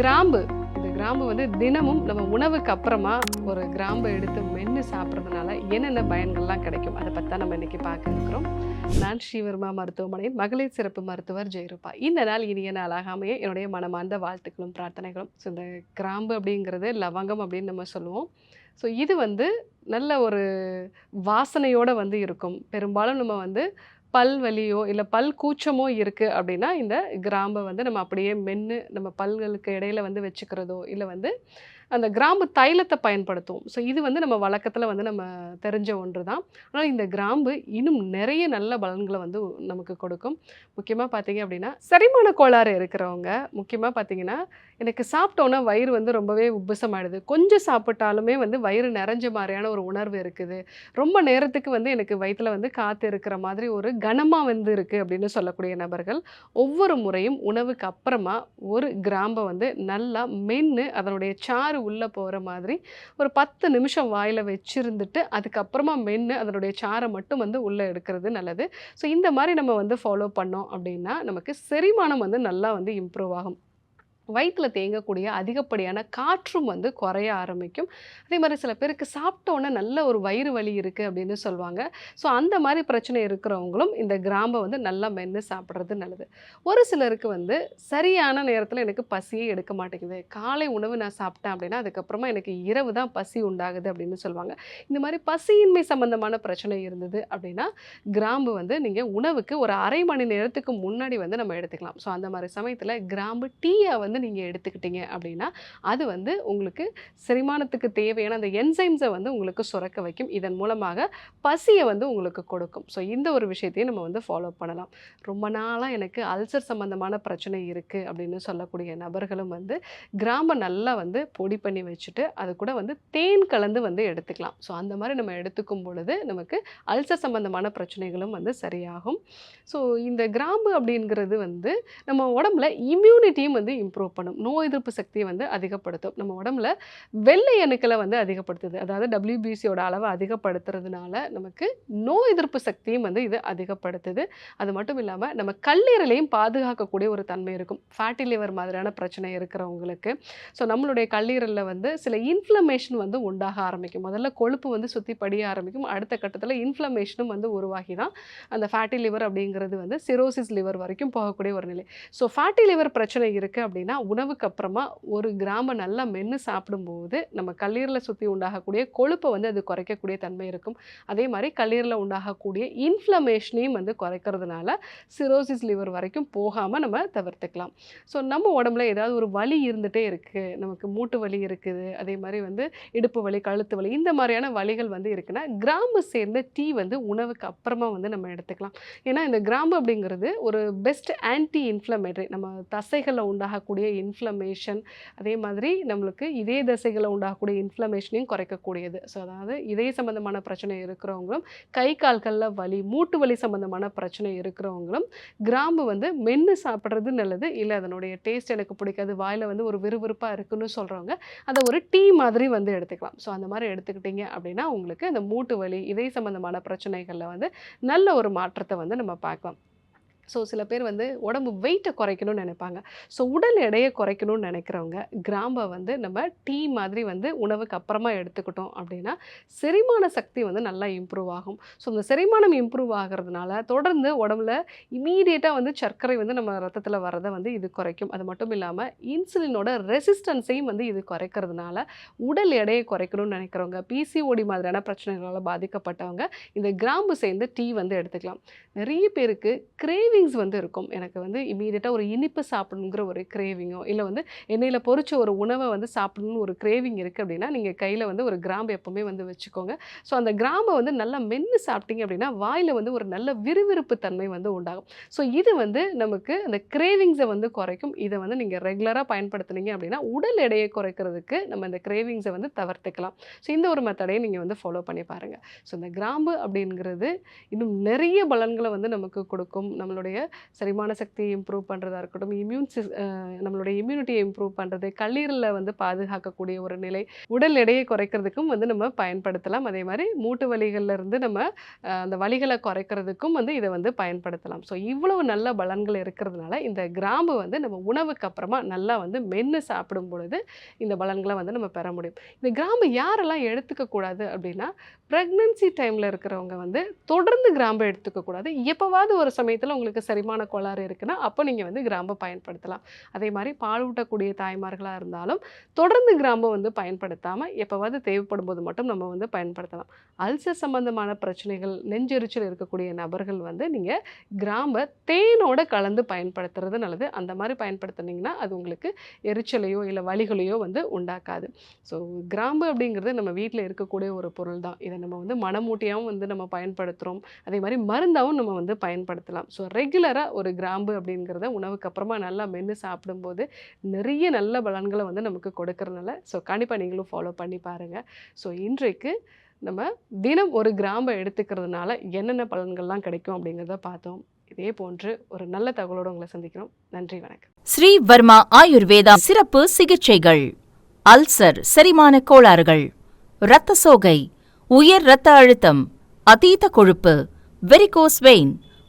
கிராம்பு. இந்த கிராம்பு வந்து தினமும் நம்ம உணவுக்கு அப்புறமா ஒரு கிராம்பை எடுத்து மென்று சாப்பிட்றதுனால என்னென்ன பயன்கள்லாம் கிடைக்கும்? அதை பற்றி தான் நம்ம இன்றைக்கி பார்க்க இருக்கிறோம். நான் ஸ்ரீவர்மா மருத்துவமனையின் மகளிர் சிறப்பு மருத்துவர் ஜெயரூபா. இந்த நாள் இனிய நாளாக அமைய என்னுடைய மனமார்ந்த வாழ்த்துக்களும் பிரார்த்தனைகளும். ஸோ இந்த கிராம்பு அப்படிங்கிறது லவங்கம் அப்படின்னு நம்ம சொல்லுவோம். ஸோ இது வந்து நல்ல ஒரு வாசனையோடு வந்து இருக்கும். பெரும்பாலும் நம்ம வந்து பல் வலியோ இல்லை பல் கூச்சமோ இருக்குது அப்படின்னா இந்த கிராம்பை வந்து நம்ம அப்படியே மென்று நம்ம பல்களுக்கு இடையில வந்து வச்சுக்கிறதோ இல்லை வந்து அந்த கிராம்பு தைலத்தை பயன்படுத்துவோம். ஸோ இது வந்து நம்ம வழக்கத்தில் வந்து நம்ம தெரிஞ்ச ஒன்று தான் ஆனால் இந்த கிராம்பு இன்னும் நிறைய நல்ல பலன்களை வந்து நமக்கு கொடுக்கும். முக்கியமாக பார்த்தீங்க அப்படின்னா செரிமான கோளாறு இருக்கிறவங்க முக்கியமாக பார்த்தீங்கன்னா எனக்கு சாப்பிட்டோன்னா வயிறு வந்து ரொம்பவே உப்புசமாயிடுது. கொஞ்சம் சாப்பிட்டாலுமே வந்து வயிறு நிறைஞ்ச மாதிரியான ஒரு உணர்வு இருக்குது. ரொம்ப நேரத்துக்கு வந்து எனக்கு வயிற்றில் வந்து காற்று இருக்கிற மாதிரி ஒரு கனமாக வந்து இருக்குது அப்படின்னு சொல்லக்கூடிய நபர்கள் ஒவ்வொரு முறையும் உணவுக்கு அப்புறமா ஒரு கிராம்பை வந்து நல்லா மென்று அதனுடைய சாறு உள்ளே போகிற மாதிரி ஒரு பத்து நிமிஷம் வாயில் வச்சிருந்துட்டு அதுக்கப்புறமா மென்று அதனுடைய சாரை மட்டும் வந்து உள்ளே எடுக்கிறது நல்லது. ஸோ இந்த மாதிரி நம்ம வந்து ஃபாலோ பண்ணோம் அப்படின்னா நமக்கு செரிமானம் வந்து நல்லா வந்து இம்ப்ரூவ் ஆகும். வயிற்றில் தேங்கக்கூடிய அதிகப்படியான காற்றும் வந்து குறைய ஆரம்பிக்கும். அதே மாதிரி சில பேருக்கு சாப்பிட்டோன்னே நல்ல ஒரு வயிறு வலி இருக்குது அப்படின்னு சொல்லுவாங்க. ஸோ அந்த மாதிரி பிரச்சனை இருக்கிறவங்களும் இந்த கிராம்பை வந்து நல்லா மென்று சாப்பிட்றது நல்லது. ஒரு சிலருக்கு வந்து சரியான நேரத்தில் எனக்கு பசியே எடுக்க மாட்டேங்குது. காலை உணவு நான் சாப்பிட்டேன் அப்படின்னா அதுக்கப்புறமா எனக்கு இரவு தான் பசி உண்டாகுது அப்படின்னு சொல்லுவாங்க. இந்த மாதிரி பசியின்மை சம்மந்தமான பிரச்சனை இருந்தது அப்படின்னா கிராம்பு வந்து நீங்கள் உணவுக்கு ஒரு அரை மணி நேரத்துக்கு முன்னாடி வந்து நம்ம எடுத்துக்கலாம். ஸோ அந்த மாதிரி சமயத்தில் கிராம்பு டீயை வந்து நீங்கள் எடுத்துக்கிட்டீங்க அப்படின்னா அது வந்து உங்களுக்கு செரிமானத்துக்கு தேவையான அந்த என்சைம்ஸை வந்து உங்களுக்கு சுரக்க வைக்கும். இதன் மூலமாக பசியை வந்து உங்களுக்கு கொடுக்கும். ஸோ இந்த ஒரு விஷயத்தையும் நம்ம வந்து ஃபாலோ பண்ணலாம். ரொம்ப நாளாக எனக்கு அல்சர் சம்மந்தமான பிரச்சனை இருக்குது அப்படின்னு சொல்லக்கூடிய நபர்களும் வந்து கிராம்பை நல்லா வந்து பொடி பண்ணி வச்சுட்டு அது கூட வந்து தேன் கலந்து வந்து எடுத்துக்கலாம். ஸோ அந்த மாதிரி நம்ம எடுத்துக்கும் பொழுது நமக்கு அல்சர் சம்மந்தமான பிரச்சனைகளும் வந்து சரியாகும். ஸோ இந்த கிராம்பு அப்படிங்கிறது வந்து நம்ம உடம்புல இம்யூனிட்டியும் வந்து இம்ப்ரூவ் பண்ணும் நோய் எதிர்ப்பு சக்தியை வந்து அதிகப்படுத்தும். நம்ம உடம்புல வெள்ளை அணுக்களை வந்து அதிகப்படுத்துது. அதாவது டபிள்யூபிசியோட அளவை அதிகப்படுத்துறதுனால நமக்கு நோய் எதிர்ப்பு சக்தியும் வந்து இது அதிகப்படுத்துது. அது மட்டும் இல்லாமல் நம்ம கல்லீரலையும் பாதுகாக்கக்கூடிய ஒரு தன்மை இருக்கும். ஃபேட்டி லிவர் மாதிரியான பிரச்சனை இருக்கிறவங்களுக்கு. ஸோ நம்மளுடைய கல்லீரலில் வந்து சில இன்ஃப்ளமேஷன் வந்து உண்டாக ஆரம்பிக்கும். முதல்ல கொழுப்பு வந்து சுற்றி படிய ஆரம்பிக்கும். அடுத்த கட்டத்தில் இன்ஃப்ளமேஷனும் வந்து உருவாகி தான் அந்த ஃபேட்டி லிவர் அப்படிங்கிறது வந்து சிரோசிஸ் லிவர் வரைக்கும் போகக்கூடிய ஒரு நிலை. ஸோ ஃபேட்டி லிவர் பிரச்சனை இருக்குது அப்படின்னா உணவுக்கு அப்புறமா ஒரு கிராமம் நல்லா மென்று சாப்பிடும்போது நம்ம கல்லீரலை சுற்றி உண்டாகக்கூடிய கொழுப்பை வந்து அது குறைக்கக்கூடிய தன்மை இருக்கும். அதே மாதிரி கல்லீரலில் உண்டாகக்கூடிய இன்ஃப்ளமேஷனையும் வந்து குறைக்கிறதுனால சிரோசிஸ் லிவர் வரைக்கும் போகாமல் நம்ம தவிர்த்துக்கலாம். ஸோ நம்ம உடம்புல ஏதாவது ஒரு வலி இருந்துகிட்டே இருக்குது நமக்கு மூட்டு வலி இருக்குது அதே மாதிரி வந்து இடுப்பு வலி கழுத்து வலி இந்த மாதிரியான வலிகள் வந்து இருக்குன்னா கிராம்பு சேர்ந்த டீ வந்து உணவுக்கு அப்புறமா வந்து நம்ம எடுத்துக்கலாம். ஏன்னா இந்த கிராம்பு அப்படிங்கிறது ஒரு பெஸ்ட் ஆன்டி இன்ஃப்ளமேட்டரி நம்ம தசைகளில் உண்டாகக்கூடிய இன்ஃப்ளமேஷன் அதே மாதிரி நம்மளுக்கு இதய தசைகளை உண்டாகக்கூடிய இன்ஃப்ளமேஷனையும் குறைக்கக்கூடியது. ஸோ அதாவது இதய சம்பந்தமான பிரச்சனை இருக்கிறவங்களும் கை கால்களில் வலி மூட்டு வலி சம்பந்தமான பிரச்சனை இருக்கிறவங்களும் கிராம்பு வந்து மென்று சாப்பிட்றது நல்லது இல்லை அதனுடைய டேஸ்ட் எனக்கு பிடிக்காது வாயில் வந்து ஒரு விறுவிறுப்பாக இருக்குன்னு சொல்கிறவங்க அதை ஒரு டீ மாதிரி வந்து எடுத்துக்கலாம். ஸோ அந்த மாதிரி எடுத்துக்கிட்டிங்க அப்படின்னா உங்களுக்கு அந்த மூட்டு வலி இதய சம்பந்தமான பிரச்சனைகளில் வந்து நல்ல ஒரு மாற்றத்தை வந்து நம்ம பார்க்கலாம். ஸோ சில பேர் வந்து உடம்பு வெயிட்டை குறைக்கணும்னு நினைப்பாங்க. ஸோ உடல் எடையை குறைக்கணும்னு நினைக்கிறவங்க கிராம்பை வந்து நம்ம டீ மாதிரி வந்து உணவுக்கு அப்புறமா எடுத்துக்கிட்டோம் அப்படின்னா செரிமான சக்தி வந்து நல்லா இம்ப்ரூவ் ஆகும். ஸோ இந்த செரிமானம் இம்ப்ரூவ் ஆகிறதுனால தொடர்ந்து உடம்புல இமீடியட்டாக வந்து சர்க்கரை வந்து நம்ம ரத்தத்தில் வரதை வந்து இது குறைக்கும். அது மட்டும் இல்லாமல் இன்சுலினோட ரெசிஸ்டன்ஸையும் வந்து இது குறைக்கிறதுனால உடல் எடையை குறைக்கணும்னு நினைக்கிறவங்க பிசிஓடி மாதிரியான பிரச்சனைகளால் பாதிக்கப்பட்டவங்க இந்த கிராம்பு சேர்ந்து டீ வந்து எடுத்துக்கலாம். நிறைய பேருக்கு கிரேவிங்ஸ் வந்து இருக்கும். எனக்கு வந்து இமீடியட்டாக ஒரு இனிப்பு சாப்பிடணுங்கிற ஒரு கிரேவிங்கோ இல்லை வந்து எண்ணெயில் பொறிச்ச ஒரு உணவை வந்து சாப்பிடணும்னு ஒரு கிரேவிங் இருக்குது அப்படின்னா நீங்கள் கையில் வந்து ஒரு கிராம்பு எப்போவுமே வந்து வச்சுக்கோங்க. ஸோ அந்த கிராம்பை வந்து நல்லா மென்று சாப்பிட்டீங்க அப்படின்னா வாயில் வந்து ஒரு நல்ல விறுவிறுப்பு தன்மை வந்து உண்டாகும். ஸோ இது வந்து நமக்கு அந்த கிரேவிங்ஸை வந்து குறைக்கும். இதை வந்து நீங்கள் ரெகுலராக பயன்படுத்துனீங்க அப்படின்னா உடல் எடையை குறைக்கிறதுக்கு நம்ம இந்த கிரேவிங்ஸை வந்து தவிர்த்துக்கலாம். ஸோ இந்த ஒரு மெத்தடையை நீங்கள் வந்து ஃபாலோ பண்ணி பாருங்கள் ஸோ இந்த கிராம்பு அப்படிங்கிறது இன்னும் நிறைய பலன்களை வந்து நமக்கு கொடுக்கும். நம்மளுடைய நம்மளுடைய செரிமான சக்தியை இம்ப்ரூவ் பண்ணுறதா இருக்கட்டும் இம்யூன் சிஸ் நம்மளுடைய இம்யூனிட்டியை இம்ப்ரூவ் பண்ணுறது கல்லீரலில் வந்து பாதுகாக்கக்கூடிய ஒரு நிலை உடல் எடையை குறைக்கிறதுக்கும் வந்து நம்ம பயன்படுத்தலாம். அதே மாதிரி மூட்டு வலிகள்லேருந்து நம்ம அந்த வலிகளை குறைக்கிறதுக்கும் வந்து இதை வந்து பயன்படுத்தலாம். ஸோ இவ்வளவு நல்ல பலன்கள் இருக்கிறதுனால இந்த கிராம்பு வந்து நம்ம உணவுக்கு அப்புறமா நல்லா வந்து மென்று சாப்பிடும் பொழுது இந்த பலன்களை வந்து நம்ம பெற முடியும். இந்த கிராம்பு யாரெல்லாம் எடுத்துக்கக்கூடாது அப்படின்னா ப்ரெக்னன்சி டைமில் இருக்கிறவங்க வந்து தொடர்ந்து கிராம்பு எடுத்துக்கக்கூடாது எப்போவாவது ஒரு சமயத்தில் உங்களுக்கு செரிமான கோளாறு இருக்குன்னா அப்போ நீங்கள் வந்து கிராம்பை பயன்படுத்தலாம். அதே மாதிரி பாலூட்டக்கூடிய தாய்மார்களாக இருந்தாலும் தொடர்ந்து கிராம்பை வந்து பயன்படுத்தாமல் எப்போவாவது தேவைப்படும் போது மட்டும் நம்ம வந்து பயன்படுத்தலாம். அல்சர் சம்பந்தமான பிரச்சனைகள் நெஞ்செரிச்சல் இருக்கக்கூடிய நபர்கள் வந்து நீங்கள் கிராம்பை தேனோட கலந்து பயன்படுத்துறது நல்லது. அந்த மாதிரி பயன்படுத்தினீங்கன்னா அது உங்களுக்கு எரிச்சலையோ இல்லை வலிகளையோ வந்து உண்டாக்காது. ஸோ கிராம்பு அப்படிங்கிறது நம்ம வீட்டில் இருக்கக்கூடிய ஒரு பொருள் தான். இதை நம்ம வந்து மனமூட்டியாகவும் வந்து நம்ம பயன்படுத்துகிறோம் அதே மாதிரி மருந்தாகவும் நம்ம வந்து பயன்படுத்தலாம். ஸோ ரெகுலராக ஒரு கிராம்பு அப்படிங்கிறத உணவுக்கு அப்புறமா நல்லா மென்று சாப்பிடும்போது நிறைய நல்ல பலன்களை வந்து நமக்கு கொடுக்கறதுனால ஸோ கண்டிப்பாக நீங்களும் ஃபாலோ பண்ணி பாருங்கள் ஸோ இன்றைக்கு நம்ம தினம் ஒரு கிராம்பை எடுத்துக்கிறதுனால என்னென்ன பலன்கள்லாம் கிடைக்கும் அப்படிங்கிறத பார்த்தோம். இதே போன்று ஒரு நல்ல தகவலோடு உங்களை சந்திக்கிறோம். நன்றி வணக்கம். ஸ்ரீ வர்மா ஆயுர்வேதா சிறப்பு சிகிச்சைகள். அல்சர் செரிமான கோளாறுகள். இரத்த சோகை உயர் இரத்த அழுத்தம் அதீத கொழுப்பு வெரிகோஸ் வெயின்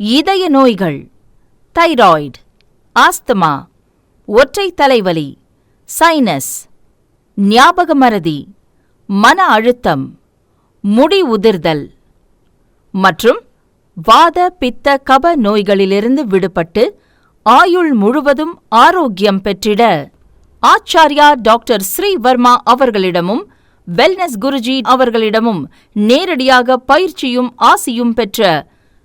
இதய நோய்கள் தைராய்டு ஆஸ்துமா ஒற்றை தலைவலி சைனஸ் ஞாபக மறதி மன அழுத்தம் முடி உதிர்தல் மற்றும் வாத பித்த கப நோய்களிலிருந்து விடுபட்டு ஆயுள் முழுவதும் ஆரோக்கியம் பெற்றிட ஆச்சார்யா டாக்டர் ஸ்ரீவர்மா அவர்களிடமும் வெல்னஸ் குருஜி அவர்களிடமும் நேரடியாக பயிற்சியும் ஆசியும் பெற்ற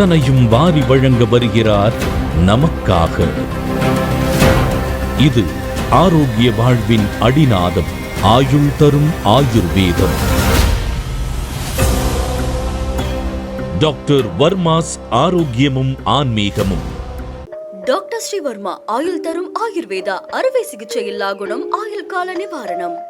அத்தனையும் வாரி வழங்க வருகிறார் நமக்காக. இது ஆரோக்கிய வாழ்வின் அடிநாதம் ஆயுள் தரும் ஆயுர்வேதம். டாக்டர் வர்மாஸ் ஆரோக்கியமும் ஆன்மீகமும். டாக்டர் ஸ்ரீவர்மா ஆயுள் தரும் ஆயுர்வேதா அறுவை சிகிச்சை இல்லா குணம் ஆயுள் கால நிவாரணம்.